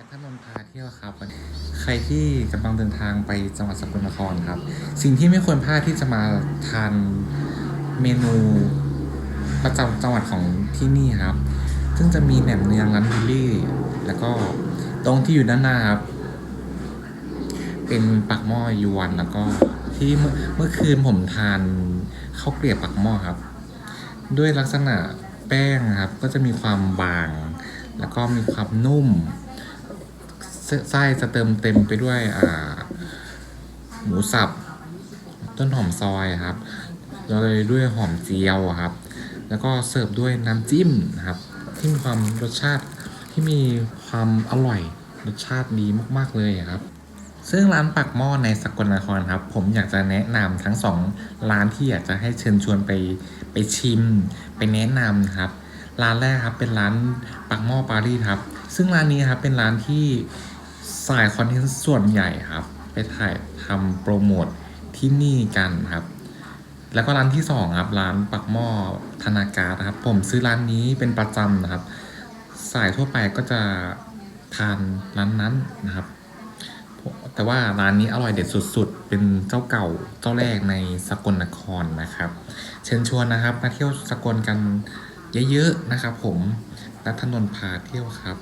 นัทนนพาเที่ยวครับ ใครที่กำลังเดินทางไปจังหวัดสกลนครครับ สิ่งที่ไม่ควรพลาดที่จะมาทานเมนูประจำจังหวัดของที่นี่ครับ ซึ่งจะมีแหนมเนืองร้านบิลลี่ แล้วก็ตรงที่อยู่ด้านหน้าครับ เป็นปักหม้อยวนแล้วก็ที่เมื่อเมื่อคืนผมทานข้าวเกลียบปักหม้อครับ ด้วยลักษณะแป้งครับ ก็จะมีความบาง แล้วก็มีความนุ่ม ไส้จะเติมเต็มไปด้วยหมูสับ ต้นหอมซอยครับแล้วเลยด้วยหอมเจียวครับ แล้วก็เสิร์ฟด้วยน้ำจิ้มนะครับที่มีความรสชาติที่มีความอร่อยรสชาติดีมากๆเลยครับ ซึ่งร้านปักหม้อในสกลนครครับ ผมอยากจะแนะนำทั้งสองร้านที่อยากจะให้เชิญชวนไปไปชิม ไปแนะนำครับ ร้านแรกครับเป็นร้านปักหม้อปารีสครับ ซึ่งร้านนี้ครับเป็นร้านที่ สายคอนเทนต์ส่วนใหญ่ครับ ไปถ่ายทำโปรโมทที่นี่กันครับ แล้วก็ร้านที่สองครับร้านปักหม้อธนาการนะครับ ผมซื้อร้านนี้เป็นประจำนะครับ สายทั่วไปก็จะทานร้านนั้นนะครับ แต่ว่าร้านนี้อร่อยเด็ดสุด ๆ เป็นเจ้าเก่าเจ้าแรกในสกลนครนะครับ เชิญชวนนะครับมาเที่ยวสกลกันเยอะๆนะครับ ผมนัทนนท์พาเที่ยวครับ